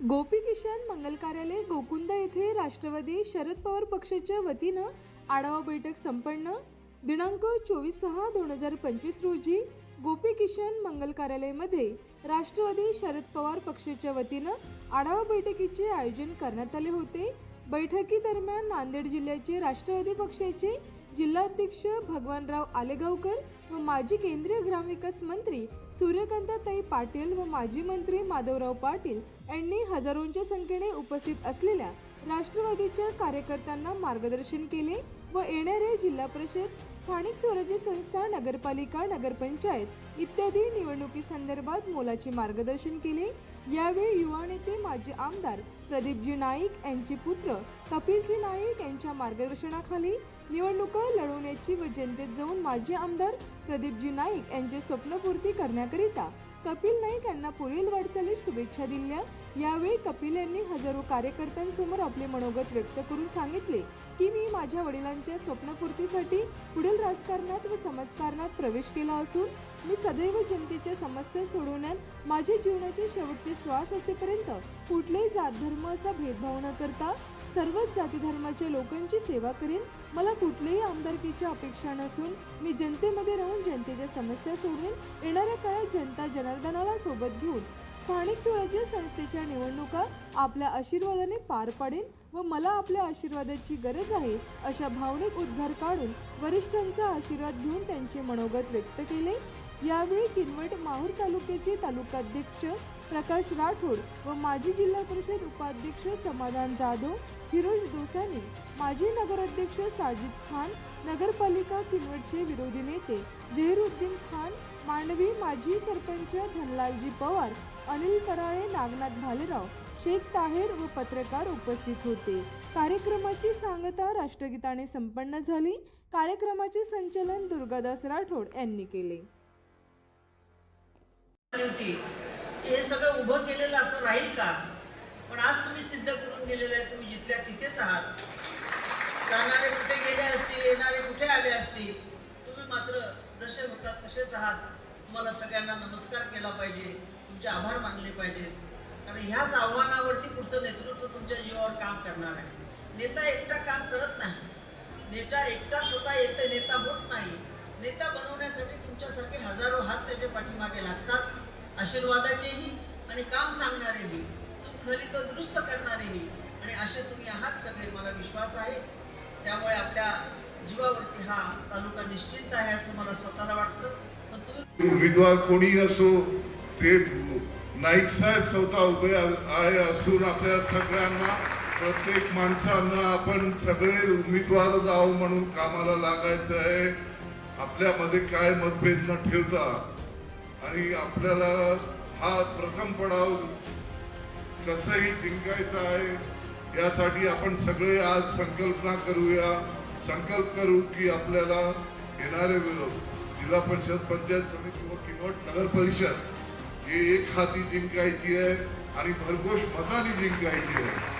गोपी किशन मंगल कार्यालय गोकुंदा येथे राष्ट्रवादी शरद पवार पक्षाच्या वतीनं आढावा बैठक संपन्न. दिनांक चोवीस सहा दोन हजार पंचवीस रोजी गोपी किशन मंगल कार्यालयामध्ये राष्ट्रवादी शरद पवार पक्षाच्या वतीनं आढावा बैठकीचे आयोजन करण्यात आले होते. बैठकीदरम्यान नांदेड जिल्ह्याचे राष्ट्रवादी पक्षाचे जिल्हाध्यक्ष भगवानराव आलेगावकर व माजी केंद्रीय ग्रामविकास मंत्री सूर्यकांताताई पाटील व माजी मंत्री माधवराव पाटील यांनी हजारोंच्या संख्येने उपस्थित असलेल्या राष्ट्रवादीच्या कार्यकर्त्यांना मार्गदर्शन केले व येणाऱ्या जिल्हा परिषद स्थानिक स्वराज्य संस्था नगरपालिका नगरपंचायत इत्यादी निवडणुकीसंदर्भात मोलाचे मार्गदर्शन केले. यावेळी युवा नेते माजी आमदार प्रदीपजी नाईक यांचे पुत्र कपिलजी नाईक यांच्या मार्गदर्शनाखाली निवडणुका लढवण्याची व जनतेत जाऊन माजी आमदार प्रदीपजी नाईक यांचे स्वप्नपूर्ती करण्याकरिता कपिल नाईक यांना पुढील वाटचालीस शुभेच्छा दिल्या. यावेळी कपिल यांनी हजारो कार्यकर्त्यांसमोर आपले मनोगत व्यक्त करून सांगितले की मी माझ्या वडिलांच्या स्वप्नपूर्तीसाठी पुढील राजकारणात व समाजकारणात प्रवेश केला असून मी सदैव जनतेच्या समस्या सोडवण्यात माझ्या जीवनाचे शेवटचे श्वास असेपर्यंत कुठलेही जात धर्म असा भेदभाव न करता सर्वच जाती धर्माच्या लोकांची सेवा करेन. मला कुठल्याही आमदारकीची अपेक्षा नसून मी जनतेमध्ये राहून जनतेच्या समस्या सोडवेन येणाऱ्या काळात जनता जनार्दनाला सोबत घेऊन स्थानिक स्वराज्य संस्थेच्या निवडणुका आपल्या आशीर्वादाने पार पाडेन व मला आपल्या आशीर्वादाची गरज आहे अशा भावनिक उद्गार काढून वरिष्ठांचा आशीर्वाद घेऊन त्यांचे मनोगत व्यक्त केले. यावेळी किनवट माहूर तालुक्याचे तालुकाध्यक्ष प्रकाश राठोड व माजी जिल्हा परिषद उपाध्यक्ष समाधान जाधव फिरोज दोसानी माजी नगराध्यक्ष साजिद खान नगरपालिका किनवटचे विरोधी नेते जहीरुद्दीन खान मांडवी माजी सरपंच धनलालजी पवार अनिल कराळे नागनाथ भालेराव शेख ताहेर व पत्रकार उपस्थित होते. कार्यक्रमाची सांगता राष्ट्रगीताने संपन्न झाली. कार्यक्रमाचे संचालन दुर्गादास राठोड यांनी केले. हे सगळं उभं केलेलं असं राहील का? पण आज तुम्ही सिद्ध करून गेलेले आहे तुम्ही जिथल्या तिथेच आहात. जाणारे कुठे गेले असतील येणारे कुठे आले असतील तुम्ही मात्र जसे होतात तसेच आहात. तुम्हाला सगळ्यांना नमस्कार केला पाहिजे तुमचे आभार मानले पाहिजेत कारण ह्याच आव्हानावरती पुढचं नेतृत्व तुमच्या जीवावर काम करणार आहे. नेता एकटा काम करत नाही. नेता एकटा स्वतः येते नेता होत नाही. नेता बनवण्यासाठी तुमच्यासारखे हजारो हात त्याच्या पाठीमागे लागतात. आशीर्वादाचेही आणि काम सांगणारेही चूक झाली तर दुरुस्त करणारेही. आणि असे तुम्ही आहात सगळे मला विश्वास आहे. त्यामुळे आपल्या जीवावरती हा तालुका निश्चिंत आहे असं मला स्वतःला वाटतं. पण तुम्ही उमेदवार कोणी असो ते नाईक साहेब स्वतः उभे आहे असून आपल्या सगळ्यांना प्रत्येक माणसांना आपण सगळे उमेदवार जाऊ म्हणून कामाला लागायचं आहे. आपल्यामध्ये काय मतभेद न ठेवता आणि आपल्याला हा प्रथम पडाव कसंही जिंकायचा आहे यासाठी आपण सगळे आज संकल्पना करूया. संकल्प करू की आपल्याला येणारे जिल्हा परिषद पंचायत समिती व किंवा नगर परिषद हे एक हाती जिंकायची आहे आणि भरघोष मताने जिंकायची आहे.